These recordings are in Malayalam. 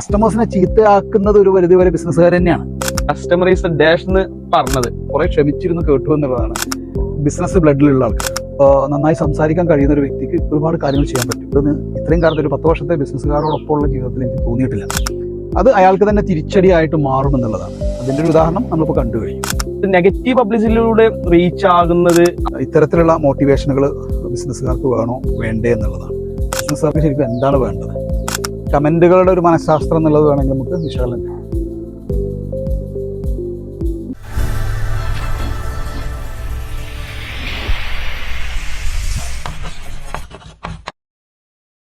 കസ്റ്റമേഴ്സിനെ ചീത്തയാക്കുന്നത് ഒരു പരിധി വരെ ബിസിനസ്സുകാർ തന്നെയാണ്. കസ്റ്റമർ ഈസ് ഡാഷ് എന്ന് പറഞ്ഞത്. കുറെ ക്ഷമിച്ചിരുന്നു കേട്ടു എന്നുള്ളതാണ്. ബിസിനസ് ബ്ലഡിലുള്ള ആൾക്ക് നന്നായി സംസാരിക്കാൻ കഴിയുന്ന ഒരു വ്യക്തിക്ക് ഒരുപാട് കാര്യങ്ങൾ ചെയ്യാൻ പറ്റും. ഇതൊന്ന് ഇത്രയും കാലത്ത് ഒരു പത്ത് വർഷത്തെ ബിസിനസ്സുകാരോടൊപ്പം ഉള്ള ജീവിതത്തിൽ എനിക്ക് തോന്നിയിട്ടില്ല. അത് അയാൾക്ക് തന്നെ തിരിച്ചടിയായിട്ട് മാറും എന്നുള്ളതാണ്. അതിന്റെ ഒരു ഉദാഹരണം നമ്മളിപ്പോൾ കണ്ടു കഴിഞ്ഞു. നെഗറ്റീവ് പബ്ലിസിറ്റിയിലൂടെ റീച്ച് ആകുന്നത് ഇത്തരത്തിലുള്ള മോട്ടിവേഷനുകൾ ബിസിനസ്സുകാർക്ക് വേണോ വേണ്ടേ എന്നുള്ളതാണ്. ബിസിനസ്സുകാർക്ക് ശരിക്കും എന്താണ് വേണ്ടത്? കമന്റുകളുടെ ഒരു മനഃശാസ്ത്രം എന്നുള്ളത് വേണമെങ്കിൽ നമുക്ക് വിശകലനം ചെയ്യാം.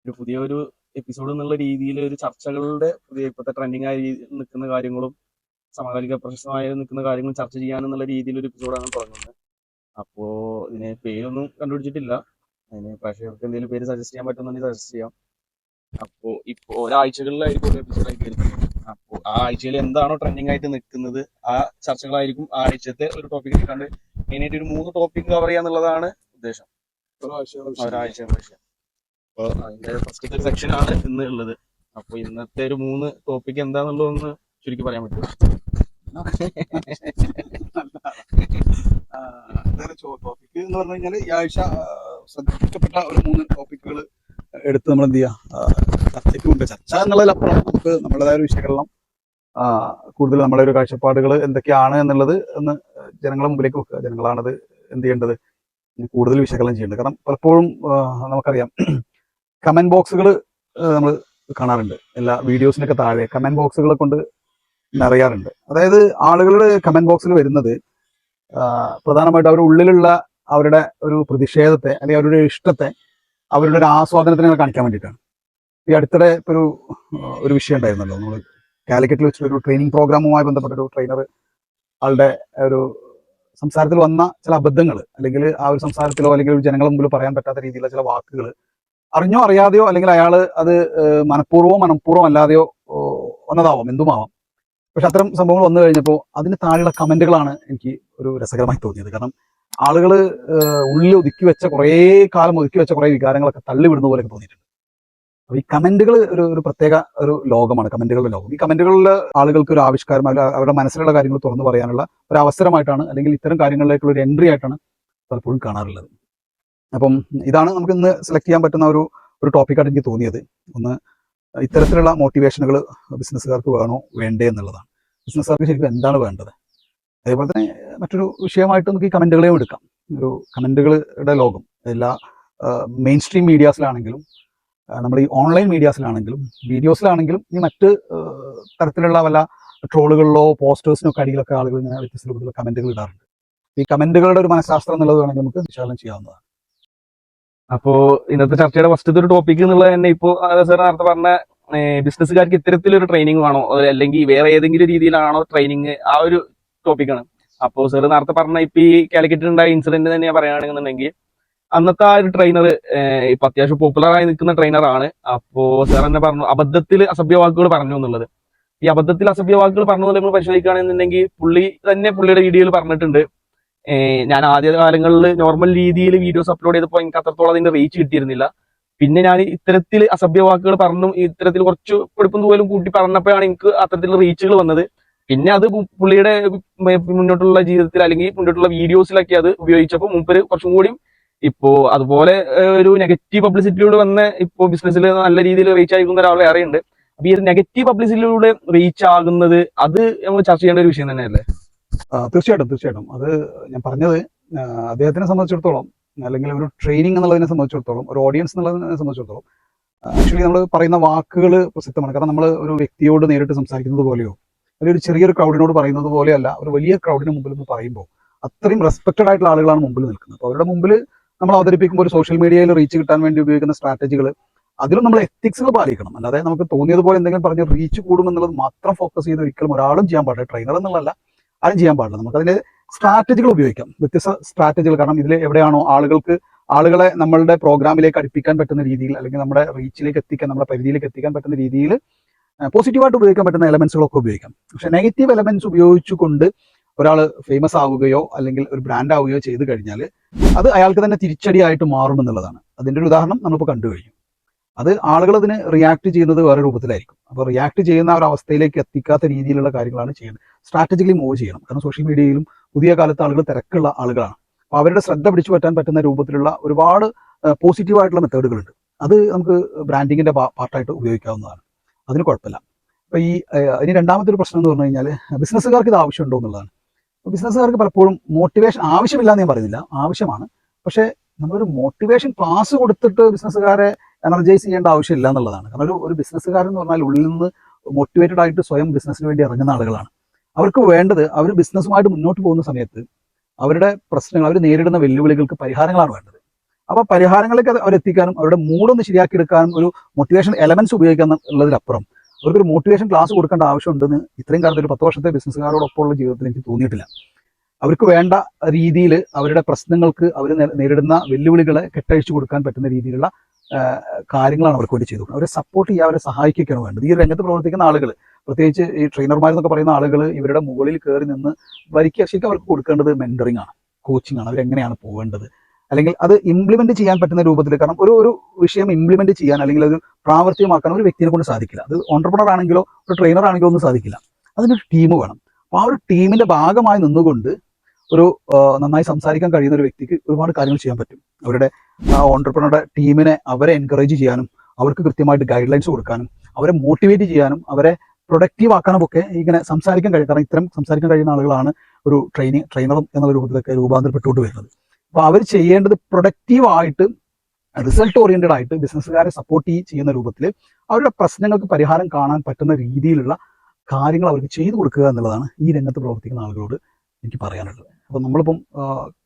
ഒരു പുതിയൊരു എപ്പിസോഡ് എന്നുള്ള രീതിയിൽ ഒരു ചർച്ചകളുടെ പുതിയ ഇപ്പോഴത്തെ ട്രെൻഡിങ് ആയി നിൽക്കുന്ന കാര്യങ്ങളും സമകാലിക പ്രശസ്തമായി നിൽക്കുന്ന കാര്യങ്ങളും ചർച്ച ചെയ്യാനെന്നുള്ള രീതിയിൽ ഒരു എപ്പിസോഡാണ് തുടങ്ങുന്നത്. അപ്പോൾ ഇതിന് പേരൊന്നും കണ്ടുപിടിച്ചിട്ടില്ല. അതിന് പ്രേക്ഷകർക്ക് എന്തെങ്കിലും പേര് സജസ്റ്റ് ചെയ്യാൻ പറ്റുന്നുണ്ടെങ്കിൽ സജസ്റ്റ് ചെയ്യാം. അപ്പോൾ ഇപ്പോൾ ഒരാഴ്ചകളിലായിരിക്കും ഒരു എപ്പിസോഡായിട്ട് വരുന്നത്. അപ്പോൾ ആ ആഴ്ചയിൽ എന്താണോ ട്രെൻഡിങ് ആയിട്ട് നിൽക്കുന്നത് ആ ചർച്ചകളായിരിക്കും ആ ആഴ്ചത്തെ ഒരു ടോപ്പിക് എടുക്കാണ്ട് മെയിനായിട്ട് ഒരു മൂന്ന് ടോപ്പിക് കവർ ചെയ്യാന്നുള്ളതാണ് ഉദ്ദേശം. ഒരാഴ്ച അപ്പോൾ അതിന്റെ ആണ് ഇന്ന് ഉള്ളത് അപ്പോൾ ഇന്നത്തെ ഒരു മൂന്ന് ടോപ്പിക് എന്താന്നുള്ളതൊന്ന് ചുരുക്കി പറയാൻ പറ്റും ടോപ്പിക് എന്ന് പറഞ്ഞു കഴിഞ്ഞാൽ ഈ ആഴ്ച ശ്രദ്ധിക്കപ്പെട്ട ഒരു മൂന്ന് ടോപ്പിക്കുകൾ എടുത്ത് നമ്മൾ എന്ത് ചെയ്യുക ചർച്ചയ്ക്ക് കൊണ്ട് ചർച്ച എന്നുള്ളതിലപ്പുറം നമുക്ക് നമ്മുടേതായ ഒരു വിശകലനം കൂടുതൽ നമ്മുടെ ഒരു കാഴ്ചപ്പാടുകൾ എന്തൊക്കെയാണ് എന്നുള്ളത് ഒന്ന് ജനങ്ങളെ മുമ്പിലേക്ക് വെക്കുക. ജനങ്ങളാണത് എന്ത് ചെയ്യേണ്ടത്? കൂടുതൽ വിശകലനം ചെയ്യേണ്ടത്. കാരണം പലപ്പോഴും നമുക്കറിയാം കമന്റ് ബോക്സുകൾ നമ്മൾ കാണാറുണ്ട്. എല്ലാ വീഡിയോസിനൊക്കെ താഴെ കമന്റ് ബോക്സുകളെ കൊണ്ട് നിറയാറുണ്ട്. അതായത് ആളുകളുടെ കമന്റ് ബോക്സിൽ വരുന്നത് പ്രധാനമായിട്ടും അവരുടെ ഉള്ളിലുള്ള അവരുടെ ഒരു പ്രതിഷേധത്തെ അല്ലെങ്കിൽ അവരുടെ ഇഷ്ടത്തെ അവരുടെ ഒരു ആസ്വാദനത്തിനെ കാണിക്കാൻ വേണ്ടിയിട്ടാണ്. ഈ അടുത്തിടെ ഒരു ഒരു വിഷയം ഉണ്ടായിരുന്നല്ലോ. നമ്മൾ കാലിക്കറ്റിൽ വെച്ച് ഒരു ട്രെയിനിങ് പ്രോഗ്രാമുമായി ബന്ധപ്പെട്ട ഒരു ട്രെയിനർ ആളുടെ ഒരു സംസാരത്തിൽ വന്ന ചില അബദ്ധങ്ങൾ അല്ലെങ്കിൽ ആ ഒരു സംസാരത്തിലോ അല്ലെങ്കിൽ ജനങ്ങളുടെ മുമ്പിൽ പറയാൻ പറ്റാത്ത രീതിയിലുള്ള ചില വാക്കുകൾ അറിഞ്ഞോ അറിയാതെയോ അല്ലെങ്കിൽ അയാൾ അത് മനഃപൂർവം മനഃപൂർവം അല്ലാതെയോ വന്നതാവാം എന്തുമാവാം. പക്ഷെ അത്തരം സംഭവങ്ങൾ വന്നു കഴിഞ്ഞപ്പോൾ അതിന് താഴെയുള്ള കമന്റുകളാണ് എനിക്ക് ഒരു രസകരമായി തോന്നിയത്. കാരണം ആളുകൾ ഉള്ളിൽ ഒതുക്കി വെച്ച കുറേ കാലം ഒതുക്കി വെച്ച കുറേ വികാരങ്ങളൊക്കെ തള്ളിവിടുന്ന പോലെയൊക്കെ തോന്നിയിട്ടുണ്ട്. അപ്പൊ ഈ കമന്റുകൾ ഒരു ഒരു പ്രത്യേക ഒരു ലോകമാണ് കമന്റുകളുടെ ലോകം. ഈ കമന്റുകളിൽ ആളുകൾക്ക് ഒരു ആവിഷ്കാരം അവരുടെ മനസ്സിലുള്ള കാര്യങ്ങൾ തുറന്നു പറയാനുള്ള ഒരു അവസരമായിട്ടാണ് അല്ലെങ്കിൽ ഇത്തരം കാര്യങ്ങളിലേക്കുള്ള ഒരു എൻട്രി ആയിട്ടാണ് പലപ്പോഴും കാണാറുള്ളത്. അപ്പം ഇതാണ് നമുക്ക് ഇന്ന് സെലക്ട് ചെയ്യാൻ പറ്റുന്ന ഒരു ഒരു ടോപ്പിക്കായിട്ട് എനിക്ക് തോന്നിയത്. ഒന്ന് ഇത്തരത്തിലുള്ള മോട്ടിവേഷനുകൾ ബിസിനസ്സുകാർക്ക് വേണോ വേണ്ടേ എന്നുള്ളതാണ്. ബിസിനസ്സുകാർക്ക് ശരിക്കും എന്താണ് വേണ്ടത്? അതേപോലെ തന്നെ മറ്റൊരു വിഷയമായിട്ട് നമുക്ക് ഈ കമന്റുകളെയും എടുക്കാം. ഒരു കമന്റുകളുടെ ലോകം. എല്ലാ മെയിൻ സ്ട്രീം മീഡിയാസിലാണെങ്കിലും നമ്മൾ ഈ ഓൺലൈൻ മീഡിയാസിലാണെങ്കിലും വീഡിയോസിലാണെങ്കിലും ഈ മറ്റ് തരത്തിലുള്ള വല്ല ട്രോളുകളിലോ പോസ്റ്റേഴ്സിനോ ഒക്കെ അടിയിലൊക്കെ ആളുകൾ ഇങ്ങനെ വ്യത്യസ്ത രൂപത്തിലുള്ള കമന്റുകൾ ഇടാറുണ്ട്. ഈ കമന്റുകളുടെ ഒരു മനഃശാസ്ത്രം എന്നുള്ളത് വേണമെങ്കിൽ നമുക്ക് വിശകലനം ചെയ്യാവുന്നതാണ്. അപ്പോ ഇന്നത്തെ ചർച്ചയുടെ ഫസ്റ്റത്തെ ഒരു ടോപ്പിക് എന്നുള്ളത് തന്നെ ഇപ്പോൾ സാർ നേരത്തെ പറഞ്ഞ ബിസിനസ്സുകാർക്ക് ഇത്തരത്തിലൊരു ട്രെയിനിങ് വേണോ? അല്ലെങ്കിൽ വേറെ ഏതെങ്കിലും രീതിയിലാണോ ട്രെയിനിങ് ആ ഒരു ടോപ്പിക്കാണ് അപ്പോൾ സാർ നേരത്തെ പറഞ്ഞ ഇപ്പൊ ഈ കാലിക്കറ്റിലുണ്ടായ ഇൻസിഡന്റ് തന്നെ പറയുകയാണെന്നുണ്ടെങ്കിൽ അന്നത്തെ ആ ഒരു ട്രെയിനർ ഇപ്പൊ അത്യാവശ്യം പോപ്പുലർ ആയി നിൽക്കുന്ന ട്രെയിനറാണ് അപ്പോ സാർ തന്നെ പറഞ്ഞു അബദ്ധത്തിൽ അസഭ്യ വാക്കുകൾ പറഞ്ഞു എന്നുള്ളത്. ഈ അബദ്ധത്തിൽ അസഭ്യ വാക്കുകൾ പറഞ്ഞു നമ്മൾ പരിശോധിക്കുകയാണെന്നുണ്ടെങ്കിൽ പുള്ളി തന്നെ പുള്ളിയുടെ വീഡിയോയിൽ പറഞ്ഞിട്ടുണ്ട്. ഞാൻ ആദ്യ കാലങ്ങളിൽ നോർമൽ രീതിയിൽ വീഡിയോസ് അപ്ലോഡ് ചെയ്തപ്പോൾ എനിക്ക് അത്രത്തോളം അതിന്റെ റീച്ച് കിട്ടിയിരുന്നില്ല. പിന്നെ ഞാൻ ഇത്തരത്തിൽ അസഭ്യ വാക്കുകൾ പറഞ്ഞു ഇത്തരത്തിൽ കുറച്ച് പിടിപ്പും പോലും കൂട്ടി പറഞ്ഞപ്പോഴാണ് എനിക്ക് അത്തരത്തിലുള്ള റീച്ചുകൾ വന്നത്. പിന്നെ അത് പുള്ളിയുടെ മുന്നോട്ടുള്ള ജീവിതത്തിൽ അല്ലെങ്കിൽ മുന്നോട്ടുള്ള വീഡിയോസിലൊക്കെ അത് ഉപയോഗിച്ചപ്പോൾ മുമ്പ് കുറച്ചും കൂടി ഇപ്പോ അതുപോലെ ഒരു നെഗറ്റീവ് പബ്ലിസിറ്റിയിലൂടെ വന്ന ഇപ്പോ ബിസിനസ്സിൽ നല്ല രീതിയിൽ റീച്ച് ആയിരിക്കുന്ന ഒരാൾ ഏറെയുണ്ട് അപ്പൊ ഈ ഒരു നെഗറ്റീവ് പബ്ലിസിറ്റിയിലൂടെ റീച്ച് ആകുന്നത് അത് നമ്മൾ ചർച്ച ചെയ്യേണ്ട ഒരു വിഷയം തന്നെയല്ലേ? തീർച്ചയായിട്ടും തീർച്ചയായിട്ടും. അത് ഞാൻ പറഞ്ഞത് അദ്ദേഹത്തിനെ സംബന്ധിച്ചിടത്തോളം അല്ലെങ്കിൽ ഒരു ട്രെയിനിങ് എന്നുള്ളതിനെ സംബന്ധിച്ചിടത്തോളം ഒരു ഓഡിയൻസ് എന്നുള്ളതിനെ സംബന്ധിച്ചിടത്തോളം ആക്ച്വലി നമ്മൾ പറയുന്ന വാക്കുകൾ പ്രസക്തമാണ്. കാരണം നമ്മൾ ഒരു വ്യക്തിയോട് നേരിട്ട് സംസാരിക്കുന്നത് പോലെയോ ഒരു ചെറിയൊരു ക്രൗഡിനോട് പറയുന്നത് പോലെയല്ല ഒരു വലിയ ക്രൗഡിന് മുമ്പിൽ നിന്ന് പറയുമ്പോൾ അത്രയും റെസ്പെക്റ്റഡ് ആയിട്ടുള്ള ആളുകളാണ് മുമ്പിൽ നിൽക്കുന്നത്. അപ്പോൾ അവരുടെ മുമ്പിൽ നമ്മൾ അവതരിപ്പിക്കുമ്പോൾ ഒരു സോഷ്യൽ മീഡിയയിൽ റീച്ച് കിട്ടാൻ വേണ്ടി ഉപയോഗിക്കുന്ന സ്ട്രാറ്റജികൾ അതിലും നമ്മൾ എത്തിക്സുകൾ പാലിക്കണം. അല്ലാതെ നമുക്ക് തോന്നിയതുപോലെ എന്തെങ്കിലും പറഞ്ഞ് റീച്ച് കൂടുമെന്നുള്ളത് മാത്രം ഫോക്കസ് ചെയ്ത് ഒരിക്കലും ഒരാളും ചെയ്യാൻ പാടില്ല ട്രെയിനർ എന്നുള്ളതല്ല ആരും ചെയ്യാൻ പാടില്ല. നമുക്ക് അതിന്റെ സ്ട്രാറ്റജികൾ ഉപയോഗിക്കാം. വ്യത്യസ്ത സ്ട്രാറ്റജികൾ കാരണം ഇതിൽ എവിടെയാണോ ആളുകൾക്ക് ആളുകളെ നമ്മളുടെ പ്രോഗ്രാമിലേക്ക് അടുപ്പിക്കാൻ പറ്റുന്ന രീതിയിൽ അല്ലെങ്കിൽ നമ്മുടെ റീച്ചിലേക്ക് എത്തിക്കാൻ നമ്മുടെ പരിധിയിലേക്ക് എത്തിക്കാൻ പറ്റുന്ന രീതിയിൽ പോസിറ്റീവായിട്ട് ഉപയോഗിക്കാൻ പറ്റുന്ന എലമെന്റ്സുകളൊക്കെ ഉപയോഗിക്കാം. പക്ഷെ നെഗറ്റീവ് എലമെന്റ്സ് ഉപയോഗിച്ചുകൊണ്ട് ഒരാൾ ഫേമസ് ആവുകയോ അല്ലെങ്കിൽ ഒരു ബ്രാൻഡ് ആവുകയോ ചെയ്തു കഴിഞ്ഞാൽ അത് അയാൾക്ക് തന്നെ തിരിച്ചടിയായിട്ട് മാറും എന്നുള്ളതാണ്. അതിന്റെ ഒരു ഉദാഹരണം നമ്മളിപ്പോൾ കണ്ടു കഴിഞ്ഞു. അത് ആളുകൾ അതിന് റിയാക്ട് ചെയ്യുന്നത് വേറെ രൂപത്തിലായിരിക്കും. അപ്പോൾ റിയാക്ട് ചെയ്യുന്ന ഒരു അവസ്ഥയിലേക്ക് എത്തിക്കാത്ത രീതിയിലുള്ള കാര്യങ്ങളാണ് ചെയ്യുന്നത്. സ്ട്രാറ്റജിക്കലി മൂവ് ചെയ്യണം. കാരണം സോഷ്യൽ മീഡിയയിലും പുതിയ കാലത്ത് ആളുകൾ തിരക്കുള്ള ആളുകളാണ്. അപ്പോൾ അവരുടെ ശ്രദ്ധ പിടിച്ചു പറ്റാൻ പറ്റുന്ന രൂപത്തിലുള്ള ഒരുപാട് പോസിറ്റീവ് ആയിട്ടുള്ള മെത്തേഡുകളുണ്ട് അത് നമുക്ക് ബ്രാൻഡിങ്ങിന്റെ പാർട്ടായിട്ട് ഉപയോഗിക്കാവുന്നതാണ്. അതിന് കുഴപ്പമില്ല. അപ്പോൾ ഈ ഇനി രണ്ടാമത്തെ ഒരു പ്രശ്നം എന്ന് പറഞ്ഞു കഴിഞ്ഞാൽ ബിസിനസ്സുകാർക്ക് ഇത് ആവശ്യമുണ്ടോ എന്നുള്ളതാണ്. ബിസിനസ്സുകാർക്ക് പലപ്പോഴും മോട്ടിവേഷൻ ആവശ്യമില്ല എന്ന് ഞാൻ പറയുന്നില്ല. ആവശ്യമാണ്. പക്ഷേ നമ്മളൊരു മോട്ടിവേഷൻ ക്ലാസ് കൊടുത്തിട്ട് ബിസിനസ്സുകാരെ എനർജൈസ് ചെയ്യേണ്ട ആവശ്യമില്ല എന്നുള്ളതാണ്. കാരണം ഒരു ഒരു ബിസിനസ്സുകാരൻ എന്ന് പറഞ്ഞാൽ ഉള്ളിൽ നിന്ന് മോട്ടിവേറ്റഡ് ആയിട്ട് സ്വയം ബിസിനസ്സിന് വേണ്ടി ഇറങ്ങുന്ന ആളുകളാണ്. അവർക്ക് വേണ്ടത് അവർ ബിസിനസ്സുമായിട്ട് മുന്നോട്ട് പോകുന്ന സമയത്ത് അവരുടെ പ്രശ്നങ്ങൾ അവർ നേരിടുന്ന വെല്ലുവിളികൾക്ക് പരിഹാരങ്ങളാണ് വേണ്ടത്. അപ്പൊ പരിഹാരങ്ങളിലേക്ക് അവരെത്തിക്കാനും അവരുടെ മൂഡൊന്ന് ശരിയാക്കിയെടുക്കാനും ഒരു മോട്ടിവേഷൻ എലമെന്റ്സ് ഉപയോഗിക്കാൻ ഉള്ളതിലപ്പുറം അവർക്കൊരു മോട്ടിവേഷൻ ക്ലാസ് കൊടുക്കേണ്ട ആവശ്യമുണ്ടെന്ന് ഇത്രയും കാലത്ത് ഒരു പത്ത് വർഷത്തെ ബിസിനസ്സുകാരോടൊപ്പമുള്ള ജീവിതത്തിൽ എനിക്ക് തോന്നിയിട്ടില്ല. അവർക്ക് വേണ്ട രീതിയിൽ അവരുടെ പ്രശ്നങ്ങൾക്ക് അവർ നേരിടുന്ന വെല്ലുവിളികളെ കെട്ടഴിച്ചു കൊടുക്കാൻ പറ്റുന്ന രീതിയിലുള്ള കാര്യങ്ങളാണ് അവർക്ക് വേണ്ടി ചെയ്തു അവരെ സപ്പോർട്ട് ചെയ്യുക അവരെ സഹായിക്കുകയാണ് വേണ്ടത്. ഈ രംഗത്ത് പ്രവർത്തിക്കുന്ന ആളുകൾ പ്രത്യേകിച്ച് ഈ ട്രെയിനർമാരെന്നൊക്കെ പറയുന്ന ആളുകൾ ഇവരുടെ മുകളിൽ കയറി നിന്ന് വരിക്കുക അവർക്ക് കൊടുക്കേണ്ടത് മെന്ററിംഗ് ആണ് കോച്ചിങ് ആണ്. അവരെങ്ങനെയാണ് പോകേണ്ടത് അല്ലെങ്കിൽ അത് ഇംപ്ലിമെന്റ് ചെയ്യാൻ പറ്റുന്ന രൂപത്തിൽ കാരണം ഒരു ഒരു വിഷയം ഇംപ്ലിമെന്റ് ചെയ്യാൻ അല്ലെങ്കിൽ അത് പ്രാവർത്തികമാക്കാൻ ഒരു വ്യക്തിയെ കൊണ്ട് സാധിക്കില്ല. അത് ഓണ്ടർപ്രണർ ആണെങ്കിലോ ഒരു ട്രെയിനർ ആണെങ്കിലോ ഒന്നും സാധിക്കില്ല. അതിനൊരു ടീം വേണം. അപ്പോൾ ആ ഒരു ടീമിന്റെ ഭാഗമായി നിന്നുകൊണ്ട് ഒരു നന്നായി സംസാരിക്കാൻ കഴിയുന്ന ഒരു വ്യക്തിക്ക് ഒരുപാട് കാര്യങ്ങൾ ചെയ്യാൻ പറ്റും. അവരുടെ ആ ഓണ്ടർപ്രണറുടെ ടീമിനെ അവരെ എൻകറേജ് ചെയ്യാനും അവർക്ക് കൃത്യമായിട്ട് ഗൈഡ് ലൈൻസ് കൊടുക്കാനും അവരെ മോട്ടിവേറ്റ് ചെയ്യാനും അവരെ പ്രൊഡക്റ്റീവ് ആക്കാനും ഒക്കെ ഇങ്ങനെ സംസാരിക്കാൻ കഴിയും കാരണം ഇത്തരം സംസാരിക്കാൻ കഴിയുന്ന ആളുകളാണ് ഒരു ട്രെയിനിങ് ട്രെയിനറും എന്നുള്ള രൂപത്തിലൊക്കെ രൂപാന്തരപ്പെട്ടുകൊണ്ട് വരുന്നത്. അപ്പൊ അവർ ചെയ്യേണ്ടത് പ്രൊഡക്റ്റീവ് ആയിട്ട് റിസൾട്ട് ഓറിയന്റഡ് ആയിട്ട് ബിസിനസ്സുകാരെ സപ്പോർട്ട് ചെയ്യുന്ന രൂപത്തിൽ അവരുടെ പ്രശ്നങ്ങൾക്ക് പരിഹാരം കാണാൻ പറ്റുന്ന രീതിയിലുള്ള കാര്യങ്ങൾ അവർക്ക് ചെയ്തു കൊടുക്കുക എന്നുള്ളതാണ് ഈ രംഗത്ത് പ്രവർത്തിക്കുന്ന ആളുകളോട് എനിക്ക് പറയാനുള്ളത്. അപ്പോൾ നമ്മളിപ്പം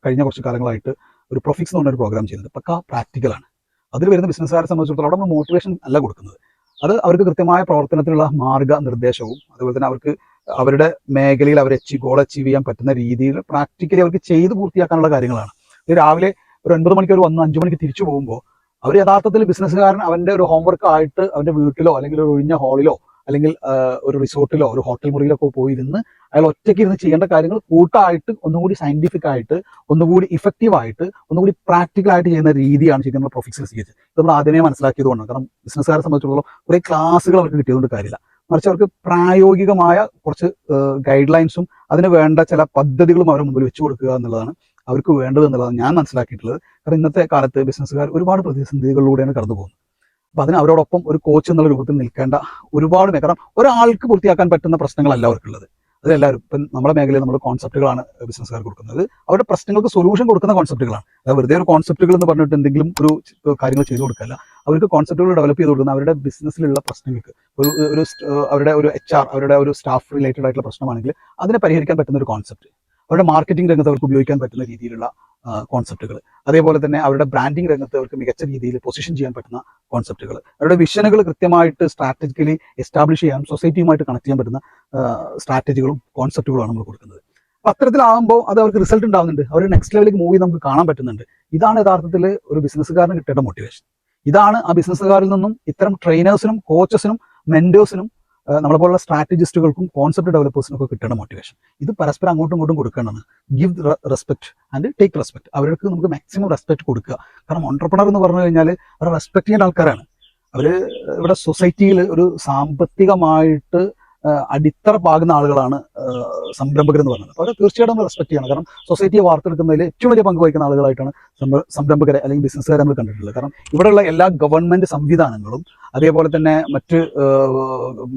കഴിഞ്ഞ കുറച്ച് കാലങ്ങളായിട്ട് ഒരു പ്രൊഫിക്സ് എന്ന് പറഞ്ഞൊരു പ്രോഗ്രാം ചെയ്യുന്നത് പക്ക പ്രാക്ടിക്കലാണ് അതിൽ വരുന്ന ബിസിനസ്സുകാരെ സംബന്ധിച്ചിടത്തോളം നമ്മൾ മോട്ടിവേഷൻ അല്ല കൊടുക്കുന്നത്. അത് അവർക്ക് കൃത്യമായ പ്രവർത്തനത്തിനുള്ള മാർഗ നിർദ്ദേശവും അതുപോലെ തന്നെ അവർക്ക് അവരുടെ മേഖലയിൽ അവർ ഗോൾ അച്ചീവ് ചെയ്യാൻ പറ്റുന്ന രീതിയിൽ പ്രാക്ടിക്കലി അവർക്ക് ചെയ്ത് പൂർത്തിയാക്കാനുള്ള കാര്യങ്ങളാണ്. ഇത് രാവിലെ ഒരു ഒൻപത് മണിക്ക് ഒരു വന്ന് അഞ്ചു മണിക്ക് തിരിച്ചു പോകുമ്പോൾ അവർ യഥാർത്ഥത്തിൽ ബിസിനസ്സുകാരൻ അവന്റെ ഒരു ഹോംവർക്ക് ആയിട്ട് അവന്റെ വീട്ടിലോ അല്ലെങ്കിൽ ഒരു ഒഴിഞ്ഞ ഹാളിലോ അല്ലെങ്കിൽ ഒരു റിസോർട്ടിലോ ഒരു ഹോട്ടൽ മുറിയിലൊക്കെ പോയി ഇരുന്ന് അയാൾ ഒറ്റയ്ക്ക് ഇരുന്ന് ചെയ്യേണ്ട കാര്യങ്ങൾ കൂട്ടായിട്ട് ഒന്നുകൂടി സയന്റിഫിക് ആയിട്ട് ഒന്നുകൂടി ഇഫക്റ്റീവ് ആയിട്ട് ഒന്നുകൂടി പ്രാക്ടിക്കൽ ആയിട്ട് ചെയ്യുന്ന രീതിയാണ് ശരിക്കും നമ്മൾ പ്രൊഫിക്സ് സ്വീകരിച്ചത് ഇത് നമ്മൾ ആദ്യമേ മനസ്സിലാക്കിയതുകൊണ്ട് കാരണം ബിസിനസ്സുകാരെ സംബന്ധിച്ചിടത്തോളം കുറേ ക്ലാസ്സുകൾ അവർക്ക് കിട്ടിയതുകൊണ്ട് കാര്യമില്ല. മറിച്ച് അവർക്ക് പ്രായോഗികമായ കുറച്ച് ഗൈഡ് ലൈൻസും അതിന് വേണ്ട ചില പദ്ധതികളും അവരുടെ മുമ്പിൽ വെച്ചു കൊടുക്കുക എന്നുള്ളതാണ്. അവർക്ക് വേണ്ടത് എന്നുള്ളതാണ് ഞാൻ മനസ്സിലാക്കിയിട്ടുള്ളത്. കാരണം ഇന്നത്തെ കാലത്ത് ബിസിനസ്സുകാർ ഒരുപാട് പ്രതിസന്ധികളിലൂടെയാണ് കടന്നു പോകുന്നത്. അപ്പൊ അതിന് അവരോടൊപ്പം ഒരു കോച്ച് എന്നുള്ള രൂപത്തിൽ നിൽക്കേണ്ട ഒരുപാട് മേഖല ഒരാൾക്ക് പൂർത്തിയാക്കാൻ പറ്റുന്ന പ്രശ്നങ്ങളല്ല അവർക്കുള്ളത്. അതെല്ലാവരും ഇപ്പം നമ്മുടെ മേഖലയിൽ നമ്മൾ കോൺസെപ്റ്റുകളാണ് ബിസിനസ്സുകാർ കൊടുക്കുന്നത്. അവരുടെ പ്രശ്നങ്ങൾക്ക് സൊല്യൂഷൻ കൊടുക്കുന്ന കോൺസെപ്റ്റുകളാണ് അതായത് വെറുതെ ഒരു കോൺസെപ്റ്റുകൾ എന്ന് പറഞ്ഞിട്ട് എന്തെങ്കിലും ഒരു കാര്യങ്ങൾ ചെയ്തു കൊടുക്കല്ല. അവർക്ക് കോൺസെപ്റ്റുകൾ ഡെവലപ്പ് ചെയ്ത് കൊടുക്കുന്ന അവരുടെ ബിസിനസ്സിലുള്ള പ്രശ്നങ്ങൾക്ക് ഒരു ഒരു അവരുടെ ഒരു എച്ച് അവരുടെ ഒരു സ്റ്റാഫ് റിലേറ്റഡ് ആയിട്ടുള്ള പ്രശ്നമാണെങ്കിൽ അതിനെ പരിഹരിക്കാൻ പറ്റുന്ന ഒരു കോൺസെപ്റ്റ് അവരുടെ മാർക്കറ്റിംഗ് രംഗത്ത് അവർക്ക് ഉപയോഗിക്കാൻ പറ്റുന്ന രീതിയിലുള്ള കോൺസെപ്റ്റുകൾ അതേപോലെ തന്നെ അവരുടെ ബ്രാൻഡിംഗ് രംഗത്ത് അവർക്ക് മികച്ച രീതിയിൽ പൊസിഷൻ ചെയ്യാൻ പറ്റുന്ന കോൺസെപ്റ്റുകൾ അവരുടെ വിഷനുകൾ കൃത്യമായിട്ട് സ്ട്രാറ്റജിക്കലി എസ്റ്റാബ്ലിഷ് ചെയ്യാൻ സൊസൈറ്റിയുമായിട്ട് കണക്ട് ചെയ്യാൻ പറ്റുന്ന സ്ട്രാറ്റജികളും കോൺസെപ്റ്റുകളാണ് നമ്മൾ കൊടുക്കുന്നത്. അപ്പൊ അത്തരത്തിലാകുമ്പോൾ അത് അവർക്ക് റിസൾട്ട് ഉണ്ടാവുന്നുണ്ട്. അവർ നെക്സ്റ്റ് ലെവലിലേക്ക് മൂവി നമുക്ക് കാണാൻ പറ്റുന്നുണ്ട്. ഇതാണ് യഥാർത്ഥത്തിൽ ഒരു ബിസിനസ്സുകാരന് കിട്ടേണ്ട മോട്ടിവേഷൻ ഇതാണ് ആ ബിസിനസ്സുകാരിൽ നിന്നും ഇത്തരം ട്രെയിനേഴ്സിനും കോച്ചസിനും മെന്റേഴ്സിനും നമ്മളെ പോലുള്ള സ്ട്രാറ്റജിസ്റ്റുകൾക്കും കോൺസെപ്റ്റ് ഡെവലപ്പേഴ്സിനൊക്കെ കിട്ടേണ്ട മോട്ടിവേഷൻ ഇത് പരസ്പരം അങ്ങോട്ടും ഇങ്ങോട്ടും കൊടുക്കേണ്ടതാണ്. Give respect and take respect അവർക്ക് നമുക്ക് മാക്സിമം റെസ്പെക്ട് കൊടുക്കുക. കാരണം ഓൺടർപ്രണർ എന്ന് പറഞ്ഞു കഴിഞ്ഞാൽ അവർ റെസ്പെക്ട് ചെയ്യേണ്ട ആൾക്കാരാണ്. അവർ ഇവിടെ സൊസൈറ്റിയിൽ ഒരു സാമ്പത്തികമായിട്ട് അടിത്തറ പാകുന്ന ആളുകളാണ് സംരംഭകർ എന്ന് പറയുന്നത്. അപ്പോൾ തീർച്ചയായിട്ടും നമ്മൾ റെസ്പെക്ട് ചെയ്യണം. കാരണം സൊസൈറ്റിയെ വാർത്തെടുക്കുന്നതിൽ ഏറ്റവും വലിയ പങ്ക് വഹിക്കുന്ന ആളുകളായിട്ടാണ് സംര- സംരംഭകരെ അല്ലെങ്കിൽ ബിസിനസ്സുകാരെ നമ്മൾ കണ്ടിട്ടുള്ളത്. കാരണം ഇവിടെയുള്ള എല്ലാ ഗവൺമെന്റ് സംവിധാനങ്ങളും അതേപോലെ തന്നെ മറ്റ്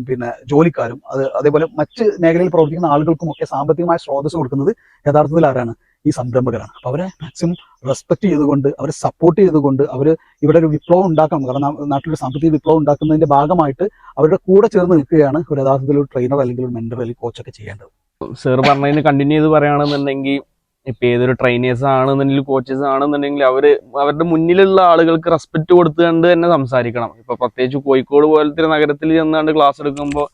പിന്നെ ജോലിക്കാരും അത് അതേപോലെ മറ്റ് മേഖലയിൽ പ്രവർത്തിക്കുന്ന ആളുകൾക്കും ഒക്കെ സാമ്പത്തികമായ സ്രോതസ് കൊടുക്കുന്നത് യഥാർത്ഥത്തിൽ ആരാണ്? ഈ സംരംഭകരാണ്. അപ്പോൾ അവരെ മാക്സിമം റെസ്പെക്ട് ചെയ്തുകൊണ്ട് അവരെ സപ്പോർട്ട് ചെയ്തുകൊണ്ട് അവർ ഇവിടെ ഒരു വിപ്ലവം ഉണ്ടാക്കണം. കാരണം നാട്ടിലൊരു സാമ്പത്തിക വിപ്ലവം ഉണ്ടാക്കുന്നതിന്റെ ഭാഗമായിട്ട് അവരുടെ കൂടെ ചേർന്ന് നിൽക്കുകയാണ് ഒരു യഥാർത്ഥത്തിൽ ഒരു ട്രെയിനർ അല്ലെങ്കിൽ ഒരു മെന്റർ അല്ലെങ്കിൽ കോച്ചൊക്കെ ചെയ്യേണ്ടത്. സർ പറഞ്ഞതിന് കണ്ടിന്യൂ ചെയ്ത് പറയുകയാണെന്നുണ്ടെങ്കിൽ ഇപ്പൊ ഏതൊരു ട്രെയിനേഴ്സ് ആണെന്നുണ്ടെങ്കിൽ കോച്ചസ് ആണെന്നുണ്ടെങ്കിൽ അവർ അവരുടെ മുന്നിലുള്ള ആളുകൾക്ക് റെസ്പെക്ട് കൊടുത്തുകൊണ്ട് തന്നെ സംസാരിക്കണം. ഇപ്പൊ പ്രത്യേകിച്ച് കോഴിക്കോട് പോലത്തെ നഗരത്തിൽ ചെന്നാണ്ട് ക്ലാസ് എടുക്കുമ്പോൾ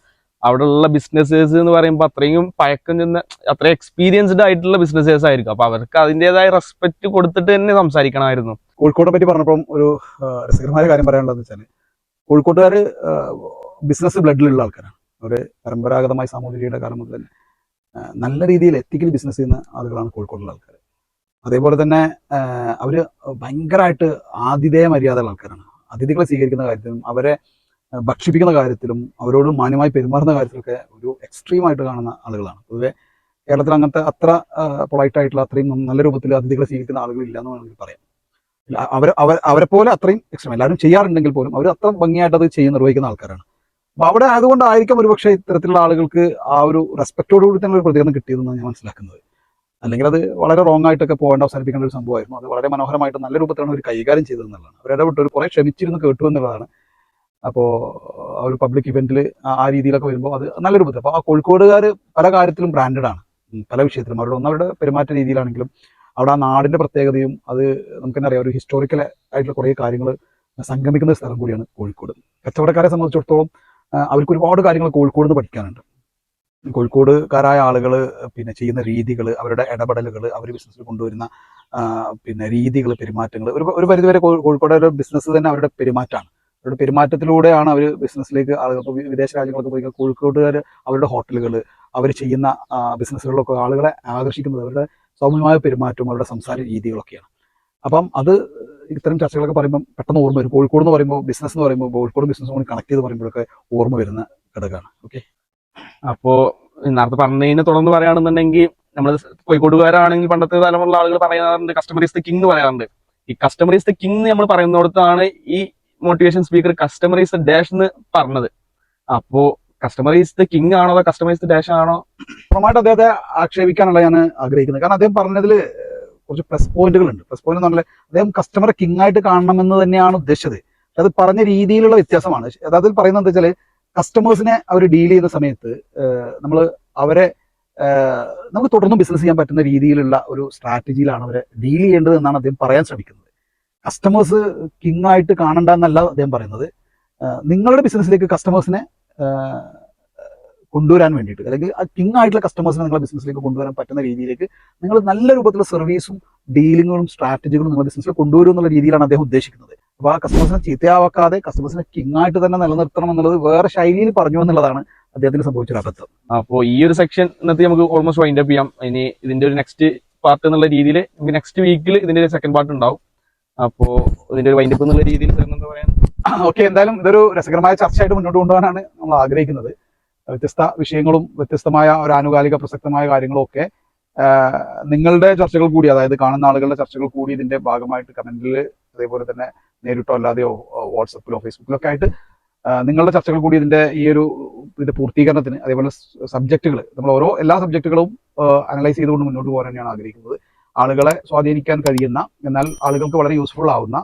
അവിടെയുള്ള ബിസിനസ്സേഴ്സ് എന്ന് പറയുമ്പോൾ അത്രയും പഴക്കം ചെന്ന അത്രയും എക്സ്പീരിയൻസ്ഡ് ആയിട്ടുള്ള ബിസിനസ്സേഴ്സ് ആയിരിക്കും. അപ്പൊ അവർക്ക് അതിന്റെതായ റെസ്പെക്ട് കൊടുത്തിട്ട് തന്നെ സംസാരിക്കണമായിരുന്നു. കോഴിക്കോട്ടെ പറ്റി പറഞ്ഞപ്പം ഒരു രസകരമായ കാര്യം പറയാനുള്ളത് വെച്ചാൽ കോഴിക്കോട്ടുകാർ ബിസിനസ് ബ്ലഡിലുള്ള ആൾക്കാരാണ്. അവർ പരമ്പരാഗതമായി സാമൂഹികയുടെ കാലം മുതൽ തന്നെ നല്ല രീതിയിൽ എത്തിക്കൽ ബിസിനസ് ചെയ്യുന്ന ആളുകളാണ് കോഴിക്കോടുള്ള ആൾക്കാർ അതേപോലെ തന്നെ അവർ ഭയങ്കരമായിട്ട് ആതിഥേയ മര്യാദയുള്ള ആൾക്കാരാണ്. അതിഥികളെ സ്വീകരിക്കുന്ന കാര്യത്തിലും അവരെ ഭക്ഷിപ്പിക്കുന്ന കാര്യത്തിലും അവരോട് മാന്യമായി പെരുമാറുന്ന കാര്യത്തിലൊക്കെ ഒരു എക്സ്ട്രീം ആയിട്ട് കാണുന്ന ആളുകളാണ്. പൊതുവെ കേരളത്തിൽ അങ്ങനത്തെ അത്ര പൊളൈറ്റ് ആയിട്ടുള്ള അത്രയും നല്ല രൂപത്തിൽ അതിഥികളെ സ്വീകരിക്കുന്ന ആളുകളില്ല എന്ന് വേണമെങ്കിൽ പറയാം. അവർ അവർ അവരെ പോലെ അത്രയും എക്സ്ട്രീം എല്ലാവരും ചെയ്യാറുണ്ടെങ്കിൽ പോലും അവർ അത്ര ഭംഗിയായിട്ട് അത് ചെയ്ത് നിർവഹിക്കുന്ന ആൾക്കാരാണ്. അപ്പൊ അവിടെ ആയതുകൊണ്ടായിരിക്കും ഒരുപക്ഷെ ഇത്തരത്തിലുള്ള ആളുകൾക്ക് ആ ഒരു റെസ്പെക്റ്റോടുകൂടി തന്നെ ഒരു പ്രതികരണം കിട്ടിയതെന്ന് ഞാൻ മനസ്സിലാക്കുന്നത്. അല്ലെങ്കിൽ അത് വളരെ റോങ് ആയിട്ടൊക്കെ പോകേണ്ട അവസാനിപ്പിക്കേണ്ട ഒരു സംഭവമായിരുന്നു. അത് വളരെ മനോഹരമായിട്ട് നല്ല രൂപത്തിലാണ് ഒരു കൈകാര്യം ചെയ്തതെന്നുള്ളതാണ്. അവരിടപെട്ട് ഒരു കുറെ ക്ഷമിച്ചിരുന്ന് കേട്ടു എന്നുള്ളതാണ് അപ്പോൾ ആ ഒരു പബ്ലിക് ഇവന്റിൽ ആ രീതിയിലൊക്കെ വരുമ്പോൾ അത് നല്ലൊരു ബുദ്ധി അപ്പോൾ ആ കോഴിക്കോടുകാർ പല കാര്യത്തിലും ബ്രാൻഡഡ് ആണ്. പല വിഷയത്തിലും. അവരുടെ ഒന്നവരുടെ പെരുമാറ്റ രീതിയിലാണെങ്കിലും അവിടെ ആ നാടിന്റെ പ്രത്യേകതയും അത് നമുക്ക് തന്നെ അറിയാം. ഒരു ഹിസ്റ്റോറിക്കൽ ആയിട്ടുള്ള കുറേ കാര്യങ്ങൾ സംഗമിക്കുന്ന സ്ഥലം കൂടിയാണ് കോഴിക്കോട്. കച്ചവടക്കാരെ സംബന്ധിച്ചിടത്തോളം അവർക്ക് ഒരുപാട് കാര്യങ്ങൾ കോഴിക്കോട് നിന്ന് പഠിക്കാനുണ്ട്. കോഴിക്കോടുകാരായ ആളുകൾ പിന്നെ ചെയ്യുന്ന രീതികൾ അവരുടെ ഇടപെടലുകൾ അവർ ബിസിനസ്സിൽ കൊണ്ടുവരുന്ന പിന്നെ രീതികൾ പെരുമാറ്റങ്ങൾ ഒരു ഒരു പരിധിവരെ കോഴിക്കോടൊരു ബിസിനസ് തന്നെ അവരുടെ പെരുമാറ്റമാണ്. അവരുടെ പെരുമാറ്റത്തിലൂടെയാണ് അവർ ബിസിനസ്സിലേക്ക് ആളുകൾ ഇപ്പോൾ വിദേശ രാജ്യങ്ങളൊക്കെ പോയി കോഴിക്കോട്ടുകാർ അവരുടെ ഹോട്ടലുകൾ അവർ ചെയ്യുന്ന ബിസിനസ്സുകളിലൊക്കെ ആളുകളെ ആകർഷിക്കുന്നത് അവരുടെ സൗമ്യമായ പെരുമാറ്റവും അവരുടെ സംസാര രീതികളൊക്കെയാണ്. അപ്പം അത് ഇത്തരം ചർച്ചകളൊക്കെ പറയുമ്പോൾ പെട്ടെന്ന് ഓർമ്മ വരും. കോഴിക്കോട് എന്ന് പറയുമ്പോൾ ബിസിനസ് എന്ന് പറയുമ്പോൾ കോഴിക്കോട് ബിസിനസ് കൂടി കണക്ട് ചെയ്ത് പറയുമ്പോഴൊക്കെ ഓർമ്മ വരുന്ന ഘടകമാണ്. ഓക്കെ അപ്പോൾ നേരത്തെ പറഞ്ഞതിനെ തുടർന്ന് പറയുകയാണെന്നുണ്ടെങ്കിൽ നമ്മൾ കോഴിക്കോടുകാരാണെങ്കിൽ പണ്ടത്തെ തലമുറ ആളുകൾ പറയാറുണ്ട് കസ്റ്റമർ ഇസ് ദ കിങ് പറയാറുണ്ട്. ഈ കസ്റ്റമർ ഇസ് ദ കിങ് നമ്മൾ പറയുന്നിടത്താണ് ഈ motivation speaker customer is the dash എന്ന് പറഞ്ഞത്. അപ്പോ കസ്റ്റമർ ഈസ് ദ കിങ് ആണോ അതോ കസ്റ്റമർ ഈസ് ദ ഡാഷ് ആണോ? പൂർണമായിട്ട് അദ്ദേഹത്തെ ആക്ഷേപിക്കാനുള്ള ഞാൻ ആഗ്രഹിക്കുന്നത്. കാരണം അദ്ദേഹം പറഞ്ഞതിൽ കുറച്ച് പ്ലസ് പോയിന്റുകൾ ഉണ്ട് പ്ലസ് പോയിന്റ് എന്ന് പറഞ്ഞാൽ അദ്ദേഹം കസ്റ്റമറെ കിങ് ആയിട്ട് കാണണമെന്ന് തന്നെയാണ് ഉദ്ദേശിച്ചത്. അത് പറഞ്ഞ രീതിയിലുള്ള വ്യത്യാസമാണ്. യഥാർത്ഥത്തിൽ പറയുന്നത് എന്താ വെച്ചാൽ കസ്റ്റമേഴ്സിനെ അവർ ഡീൽ ചെയ്യുന്ന സമയത്ത് നമ്മൾ അവരെ നമുക്ക് തുടർന്നും ബിസിനസ് ചെയ്യാൻ പറ്റുന്ന രീതിയിലുള്ള ഒരു സ്ട്രാറ്റജിയിലാണ് അവരെ ഡീൽ ചെയ്യേണ്ടത് എന്നാണ് അദ്ദേഹം പറയാൻ ശ്രമിക്കുന്നത്. കസ്റ്റമേഴ്സ് കിങ് ആയിട്ട് കാണണ്ട എന്നല്ല അദ്ദേഹം പറയുന്നത്. നിങ്ങളുടെ ബിസിനസ്സിലേക്ക് കസ്റ്റമേഴ്സിനെ കൊണ്ടുവരാൻ വേണ്ടിയിട്ട് അല്ലെങ്കിൽ കിങ് ആയിട്ടുള്ള കസ്റ്റമേഴ്സിനെ നിങ്ങളുടെ ബിസിനസ്സിലേക്ക് കൊണ്ടുവരാൻ പറ്റുന്ന രീതിയിലേക്ക് നിങ്ങൾ നല്ല രൂപത്തിലുള്ള സർവീസും ഡീലിങ്ങുകളും സ്ട്രാറ്റജികളും നിങ്ങളുടെ ബിസിനസ്സിൽ കൊണ്ടുവരും എന്നുള്ള രീതിയിലാണ് അദ്ദേഹം ഉദ്ദേശിക്കുന്നത്. അപ്പോൾ ആ കസ്റ്റമേഴ്സിനെ ചീത്തയാവാക്കാതെ കസ്റ്റമേഴ്സിനെ കിങ് ആയിട്ട് തന്നെ നിലനിർത്തണം എന്നുള്ളത് വേറെ ശൈലിയിൽ പറഞ്ഞു എന്നുള്ളതാണ് അദ്ദേഹത്തിന് സംഭവിച്ചൊരു അബദ്ധം. അപ്പോൾ ഈ ഒരു സെക്ഷൻ ഇന്നത്തെ നമുക്ക് ഓൾമോസ്റ്റ് വൈൻഡ് അപ്പ് ചെയ്യാം. ഇനി ഇതിന്റെ ഒരു നെക്സ്റ്റ് പാർട്ട് എന്നുള്ള രീതിയിൽ നമുക്ക് നെക്സ്റ്റ് വീക്കിൽ ഇതിന്റെ സെക്കൻഡ് പാർട്ട് ഉണ്ടാവും. അപ്പോ ഇതിന്റെ ഒരു വൈൻഡപ്പ് എന്നുള്ള രീതിയിൽ എന്താ പറയാ? ഓക്കെ എന്തായാലും ഇതൊരു രസകരമായ ചർച്ചയായിട്ട് മുന്നോട്ട് കൊണ്ടുപോകാനാണ് നമ്മൾ ആഗ്രഹിക്കുന്നത്. വ്യത്യസ്ത വിഷയങ്ങളും വ്യത്യസ്തമായ ഒരു ആനുകാലിക പ്രസക്തമായ കാര്യങ്ങളും ഒക്കെ നിങ്ങളുടെ ചർച്ചകൾ കൂടി അതായത് കാണുന്ന ആളുകളുടെ ചർച്ചകൾ കൂടി ഇതിന്റെ ഭാഗമായിട്ട് കമന്റിൽ അതേപോലെ തന്നെ നേരിട്ടോ അല്ലാതെയോ വാട്സപ്പിലോ ഫേസ്ബുക്കിലോ ഒക്കെ ആയിട്ട് നിങ്ങളുടെ ചർച്ചകൾ കൂടി ഇതിന്റെ ഈ ഒരു ഇതിന്റെ പൂർത്തീകരണത്തിന് അതേപോലെ സബ്ജക്റ്റുകൾ നമ്മൾ ഓരോ എല്ലാ സബ്ജക്റ്റുകളും അനലൈസ് ചെയ്തുകൊണ്ട് മുന്നോട്ട് പോകാൻ തന്നെയാണ് ആഗ്രഹിക്കുന്നത്. ആളുകളെ സ്വാധീനിക്കാൻ കഴിയുന്ന എന്നാൽ ആളുകൾക്ക് വളരെ യൂസ്ഫുൾ ആവുന്ന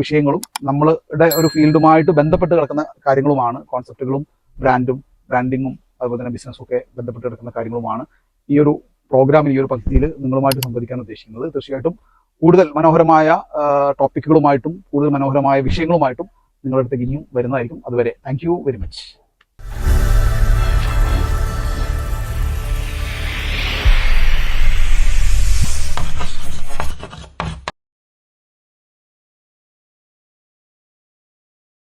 വിഷയങ്ങളും നമ്മളുടെ ഒരു ഫീൽഡുമായിട്ട് ബന്ധപ്പെട്ട് കിടക്കുന്ന കാര്യങ്ങളുമാണ്. കോൺസെപ്റ്റുകളും ബ്രാൻഡും ബ്രാൻഡിങ്ങും അതുപോലെ തന്നെ ബിസിനസ്സും ഒക്കെ ബന്ധപ്പെട്ട് കിടക്കുന്ന കാര്യങ്ങളുമാണ് ഈ ഒരു പ്രോഗ്രാമിൽ ഈ ഒരു പദ്ധതിയിൽ നിങ്ങളുമായിട്ട് സംവദിക്കാൻ ഉദ്ദേശിക്കുന്നത്. തീർച്ചയായിട്ടും കൂടുതൽ മനോഹരമായ ടോപ്പിക്കുകളുമായിട്ടും കൂടുതൽ മനോഹരമായ വിഷയങ്ങളുമായിട്ടും നിങ്ങളുടെ അടുത്തേക്ക് ഇനിയും വരുന്നതായിരിക്കും. അതുവരെ താങ്ക് വെരി മച്ച്